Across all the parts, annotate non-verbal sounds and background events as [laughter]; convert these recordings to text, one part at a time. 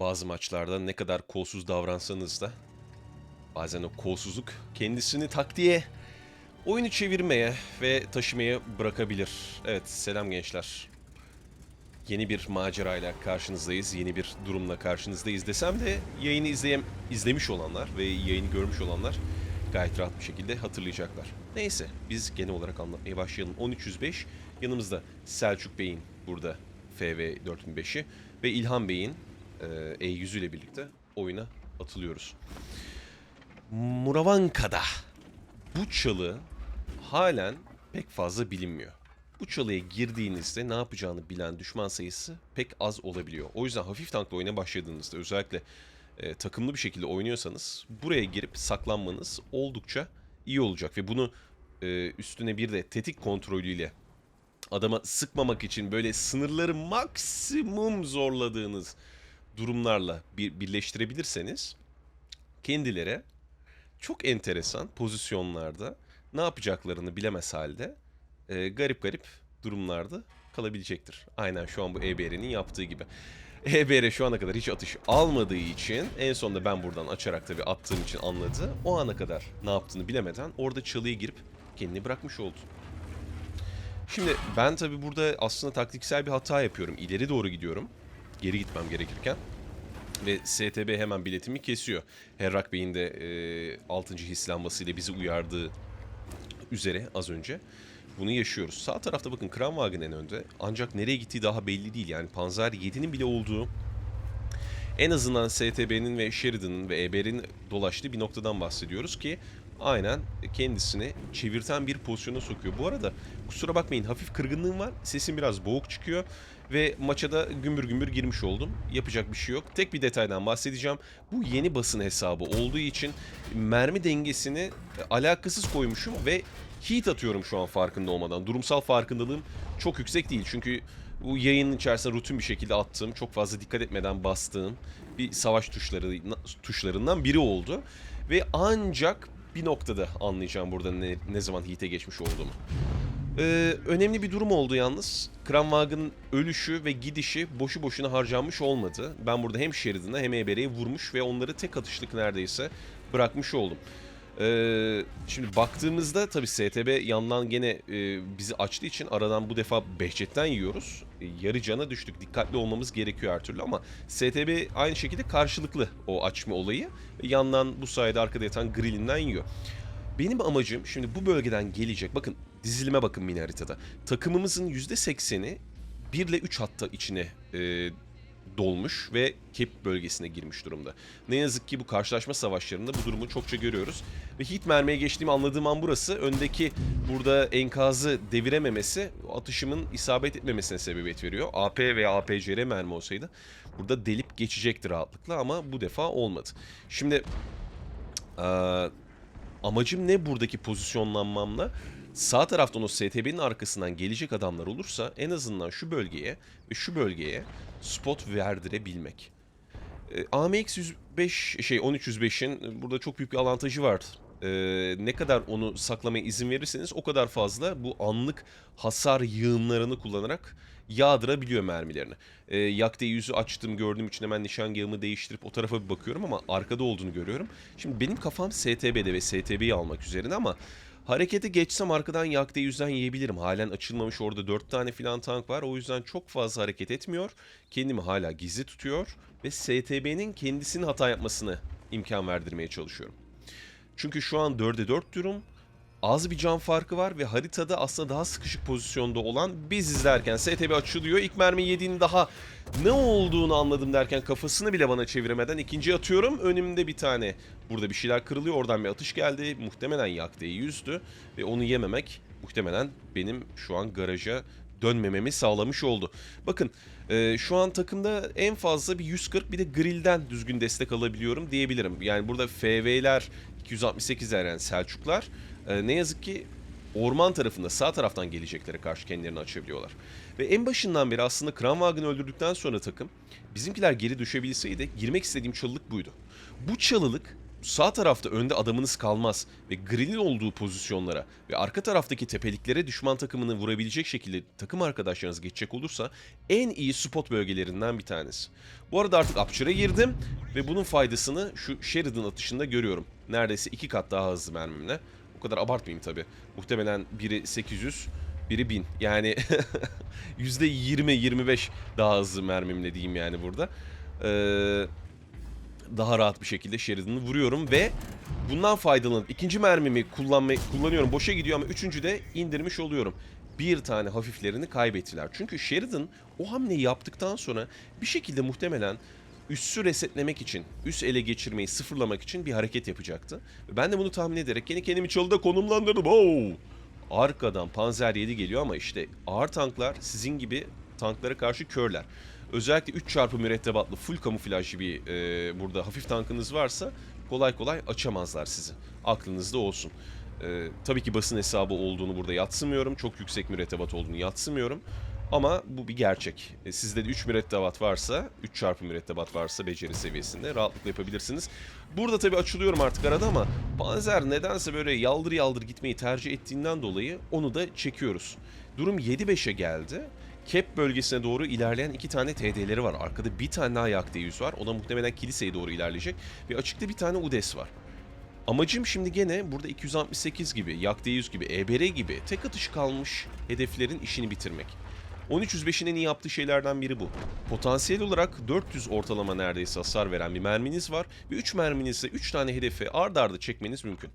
Bazı maçlarda ne kadar kolsuz davransanız da bazen o kolsuzluk kendisini taktiğe, oyunu çevirmeye ve taşımaya bırakabilir. Evet selam gençler. Yeni bir macerayla karşınızdayız, yeni bir durumla karşınızdayız desem de yayını izleyem izlemiş olanlar ve yayını görmüş olanlar gayet rahat bir şekilde hatırlayacaklar. Neyse biz genel olarak anlatmaya başlayalım. 1305 yanımızda Selçuk Bey'in burada FV 4005'i ve İlhan Bey'in E100 ile birlikte oyuna atılıyoruz. Muravanka'da bu çalı halen pek fazla bilinmiyor. Bu çalıya girdiğinizde ne yapacağını bilen düşman sayısı pek az olabiliyor. O yüzden hafif tankla oyuna başladığınızda özellikle e, takımlı bir şekilde oynuyorsanız buraya girip saklanmanız oldukça iyi olacak ve bunu e, üstüne bir de tetik kontrolüyle adama sıkmamak için böyle sınırları maksimum zorladığınız durumlarla bir birleştirebilirseniz kendilere çok enteresan pozisyonlarda ne yapacaklarını bilemez halde e, garip garip durumlarda kalabilecektir. Aynen şu an bu EBR'nin yaptığı gibi. EBR şu ana kadar hiç atış almadığı için en sonunda ben buradan açarak tabii attığım için anladı. O ana kadar ne yaptığını bilemeden orada çalıya girip kendini bırakmış oldu. Şimdi ben tabii burada aslında taktiksel bir hata yapıyorum. İleri doğru gidiyorum. Geri gitmem gerekirken. Ve STB hemen biletimi kesiyor. Herrak Bey'in de e, 6. his lambasıyla bizi uyardığı üzere az önce. Bunu yaşıyoruz. Sağ tarafta bakın Kranwagen en önde. Ancak nereye gittiği daha belli değil. Yani Panzer 7'nin bile olduğu en azından STB'nin ve Sheridan'ın ve EBR'in dolaştığı bir noktadan bahsediyoruz ki aynen kendisini çevirten bir pozisyona sokuyor. Bu arada kusura bakmayın hafif kırgınlığım var. Sesim biraz boğuk çıkıyor ve maça da gümbür gümbür girmiş oldum. Yapacak bir şey yok. Tek bir detaydan bahsedeceğim. Bu yeni basın hesabı olduğu için mermi dengesini e, alakasız koymuşum ve heat atıyorum şu an farkında olmadan. Durumsal farkındalığım çok yüksek değil. Çünkü bu yayının içerisinde rutin bir şekilde attığım, çok fazla dikkat etmeden bastığım bir savaş tuşları tuşlarından biri oldu. Ve ancak bir noktada anlayacağım burada ne, ne zaman heat'e geçmiş olduğumu. Ee, önemli bir durum oldu yalnız. Kranwagen'ın ölüşü ve gidişi boşu boşuna harcanmış olmadı. Ben burada hem Sheridan'a hem EBR'ye vurmuş ve onları tek atışlık neredeyse bırakmış oldum. Şimdi baktığımızda tabii STB yandan gene bizi açtığı için aradan bu defa Behçet'ten yiyoruz. Yarı cana düştük. Dikkatli olmamız gerekiyor her türlü ama STB aynı şekilde karşılıklı o açma olayı. Yandan bu sayede arkada yatan Grill'inden yiyor. Benim amacım şimdi bu bölgeden gelecek. Bakın dizilime bakın mini haritada. Takımımızın %80'i 1 ile 3 hatta içine e, dolmuş ve Kep bölgesine girmiş durumda. Ne yazık ki bu karşılaşma savaşlarında bu durumu çokça görüyoruz. Ve hit mermiye geçtiğimi anladığım an burası. Öndeki burada enkazı devirememesi atışımın isabet etmemesine sebebiyet veriyor. AP veya APCR mermi olsaydı burada delip geçecekti rahatlıkla ama bu defa olmadı. Şimdi eee, amacım ne buradaki pozisyonlanmamla? Sağ taraftan o STB'nin arkasından gelecek adamlar olursa en azından şu bölgeye ve şu bölgeye spot verdirebilmek. E, AMX 105 şey 1305'in burada çok büyük bir avantajı var. E, ne kadar onu saklamaya izin verirseniz o kadar fazla bu anlık hasar yığınlarını kullanarak yağdırabiliyor mermilerini. E, yak yüzü açtım gördüğüm için hemen nişangahımı değiştirip o tarafa bir bakıyorum ama arkada olduğunu görüyorum. Şimdi benim kafam STB'de ve STB'yi almak üzerine ama Harekete geçsem arkadan yak yüzden yiyebilirim. Halen açılmamış orada 4 tane filan tank var. O yüzden çok fazla hareket etmiyor. Kendimi hala gizli tutuyor. Ve STB'nin kendisinin hata yapmasını imkan verdirmeye çalışıyorum. Çünkü şu an 4'e 4 durum. Az bir can farkı var ve haritada aslında daha sıkışık pozisyonda olan biz izlerken STB açılıyor. İlk mermi yediğini daha ne olduğunu anladım derken kafasını bile bana çeviremeden ikinci atıyorum. Önümde bir tane burada bir şeyler kırılıyor. Oradan bir atış geldi. Muhtemelen yaktığı yüzdü ve onu yememek muhtemelen benim şu an garaja dönmememi sağlamış oldu. Bakın e, şu an takımda en fazla bir 140 bir de grillden düzgün destek alabiliyorum diyebilirim. Yani burada FV'ler 268'ler yani Selçuklar e, ne yazık ki orman tarafında sağ taraftan geleceklere karşı kendilerini açabiliyorlar. Ve en başından beri aslında Kranwagen'ı öldürdükten sonra takım bizimkiler geri düşebilseydi girmek istediğim çalılık buydu. Bu çalılık sağ tarafta önde adamınız kalmaz ve grillin olduğu pozisyonlara ve arka taraftaki tepeliklere düşman takımını vurabilecek şekilde takım arkadaşlarınız geçecek olursa en iyi spot bölgelerinden bir tanesi. Bu arada artık Upcher'a girdim ve bunun faydasını şu Sheridan atışında görüyorum. Neredeyse iki kat daha hızlı mermimle. O kadar abartmayayım tabi. Muhtemelen biri 800, biri 1000. Yani [laughs] %20-25 daha hızlı mermimle diyeyim yani burada. Eee daha rahat bir şekilde Sheridan'ı vuruyorum ve bundan faydalanıp ikinci mermimi kullanma, kullanıyorum. Boşa gidiyor ama üçüncü de indirmiş oluyorum. Bir tane hafiflerini kaybettiler. Çünkü Sheridan o hamleyi yaptıktan sonra bir şekilde muhtemelen üssü resetlemek için, üs ele geçirmeyi sıfırlamak için bir hareket yapacaktı. Ben de bunu tahmin ederek yine kendimi çalıda konumlandırdım. Oo! Arkadan Panzer 7 geliyor ama işte ağır tanklar sizin gibi tanklara karşı körler. Özellikle 3 çarpı mürettebatlı full kamuflajlı bir e, burada hafif tankınız varsa kolay kolay açamazlar sizi. Aklınızda olsun. E, tabii ki basın hesabı olduğunu burada yatsımıyorum. Çok yüksek mürettebat olduğunu yatsımıyorum. Ama bu bir gerçek. E, sizde de 3 mürettebat varsa, 3 çarpı mürettebat varsa beceri seviyesinde rahatlıkla yapabilirsiniz. Burada tabii açılıyorum artık arada ama Panzer nedense böyle yaldır yaldır gitmeyi tercih ettiğinden dolayı onu da çekiyoruz. Durum 7-5'e geldi. Kep bölgesine doğru ilerleyen iki tane TD'leri var. Arkada bir tane daha yak D100 var. O da muhtemelen kiliseye doğru ilerleyecek. Ve açıkta bir tane UDES var. Amacım şimdi gene burada 268 gibi, yak D100 gibi, EBR gibi tek atış kalmış hedeflerin işini bitirmek. 1305'in en iyi yaptığı şeylerden biri bu. Potansiyel olarak 400 ortalama neredeyse hasar veren bir merminiz var ve 3 merminizle 3 tane hedefi ard arda çekmeniz mümkün.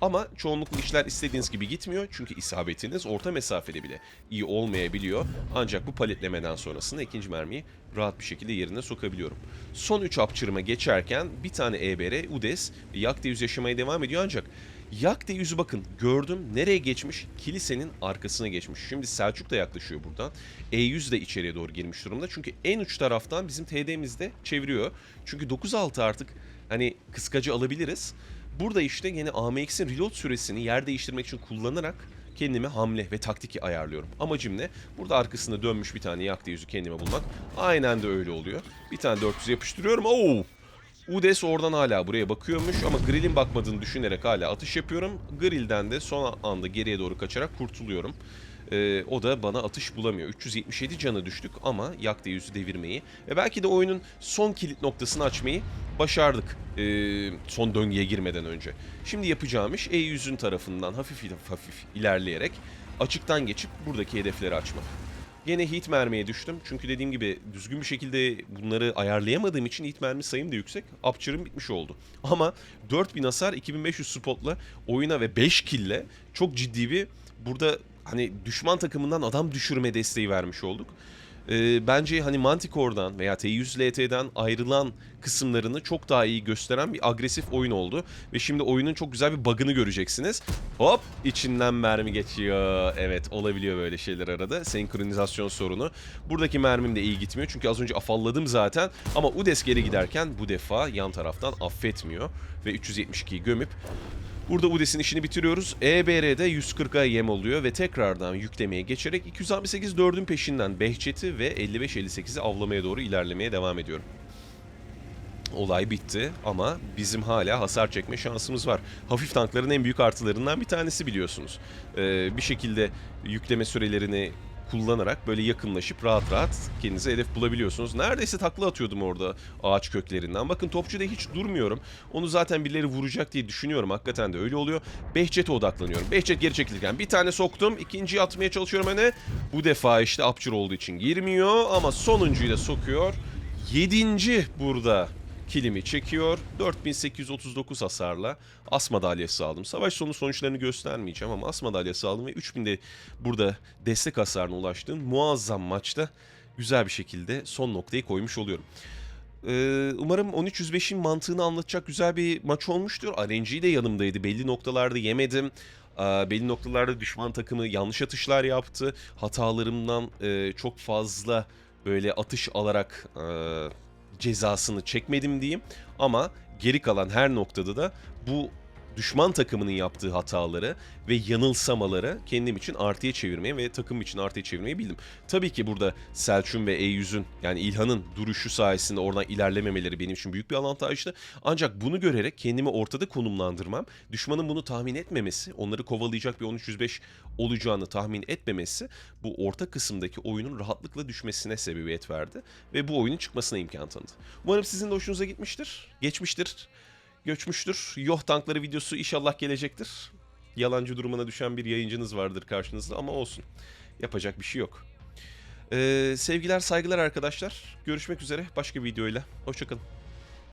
Ama çoğunlukla işler istediğiniz gibi gitmiyor çünkü isabetiniz orta mesafede bile iyi olmayabiliyor. Ancak bu paletlemeden sonrasında ikinci mermiyi rahat bir şekilde yerine sokabiliyorum. Son 3 apçırıma geçerken bir tane EBR, UDES ve Yak D100 yaşamaya devam ediyor ancak Yak D100'ü bakın gördüm nereye geçmiş? Kilisenin arkasına geçmiş. Şimdi Selçuk da yaklaşıyor buradan. E100 de içeriye doğru girmiş durumda. Çünkü en uç taraftan bizim TD'mizde çeviriyor. Çünkü 9.6 artık hani kıskacı alabiliriz. Burada işte yine AMX'in reload süresini yer değiştirmek için kullanarak kendime hamle ve taktiki ayarlıyorum. Amacım ne? Burada arkasında dönmüş bir tane yak yüzü kendime bulmak. Aynen de öyle oluyor. Bir tane 400 yapıştırıyorum. Oo! Udes oradan hala buraya bakıyormuş ama Grill'in bakmadığını düşünerek hala atış yapıyorum. Grill'den de son anda geriye doğru kaçarak kurtuluyorum. Ee, o da bana atış bulamıyor. 377 canı düştük ama yak yüzü devirmeyi ve belki de oyunun son kilit noktasını açmayı başardık ee, son döngüye girmeden önce. Şimdi yapacağım iş E100'ün tarafından hafif hafif ilerleyerek açıktan geçip buradaki hedefleri açmak. Yine hit mermiye düştüm. Çünkü dediğim gibi düzgün bir şekilde bunları ayarlayamadığım için hit mermi sayım da yüksek. Upcher'ım bitmiş oldu. Ama 4000 hasar 2500 spotla oyuna ve 5 kill'le çok ciddi bir burada hani düşman takımından adam düşürme desteği vermiş olduk. Ee, bence hani Manticore'dan veya T100 LT'den ayrılan kısımlarını çok daha iyi gösteren bir agresif oyun oldu. Ve şimdi oyunun çok güzel bir bug'ını göreceksiniz. Hop içinden mermi geçiyor. Evet olabiliyor böyle şeyler arada. Senkronizasyon sorunu. Buradaki mermim de iyi gitmiyor. Çünkü az önce afalladım zaten. Ama Udes geri giderken bu defa yan taraftan affetmiyor. Ve 372'yi gömüp Burada Udes'in işini bitiriyoruz. EBR'de 140'a yem oluyor ve tekrardan yüklemeye geçerek 268 4'ün peşinden Behçet'i ve 55-58'i avlamaya doğru ilerlemeye devam ediyorum. Olay bitti ama bizim hala hasar çekme şansımız var. Hafif tankların en büyük artılarından bir tanesi biliyorsunuz. Ee, bir şekilde yükleme sürelerini kullanarak böyle yakınlaşıp rahat rahat kendinize hedef bulabiliyorsunuz. Neredeyse takla atıyordum orada ağaç köklerinden. Bakın topçuda hiç durmuyorum. Onu zaten birileri vuracak diye düşünüyorum. Hakikaten de öyle oluyor. Behçet'e odaklanıyorum. Behçet geri çekilirken bir tane soktum. ikinciyi atmaya çalışıyorum öne. Bu defa işte Upcher olduğu için girmiyor ama sonuncuyu da sokuyor. Yedinci burada kilimi çekiyor. 4839 hasarla as madalyası aldım. Savaş sonu sonuçlarını göstermeyeceğim ama as madalyası aldım ve 3000'de burada destek hasarına ulaştığım muazzam maçta güzel bir şekilde son noktayı koymuş oluyorum. Ee, umarım 1305'in mantığını anlatacak güzel bir maç olmuştur. RNG de yanımdaydı. Belli noktalarda yemedim. Belli noktalarda düşman takımı yanlış atışlar yaptı. Hatalarımdan e, çok fazla böyle atış alarak e, cezasını çekmedim diyeyim. Ama geri kalan her noktada da bu düşman takımının yaptığı hataları ve yanılsamaları kendim için artıya çevirmeyi ve takım için artıya çevirmeyi bildim. Tabii ki burada Selçuk'un ve E100'ün yani İlhan'ın duruşu sayesinde oradan ilerlememeleri benim için büyük bir avantajdı. Ancak bunu görerek kendimi ortada konumlandırmam, düşmanın bunu tahmin etmemesi, onları kovalayacak bir 13-105 olacağını tahmin etmemesi bu orta kısımdaki oyunun rahatlıkla düşmesine sebebiyet verdi ve bu oyunun çıkmasına imkan tanıdı. Umarım sizin de hoşunuza gitmiştir, geçmiştir, göçmüştür. Yoh tankları videosu inşallah gelecektir. Yalancı durumuna düşen bir yayıncınız vardır karşınızda ama olsun. Yapacak bir şey yok. Ee, sevgiler saygılar arkadaşlar. Görüşmek üzere başka bir videoyla. Hoşçakalın.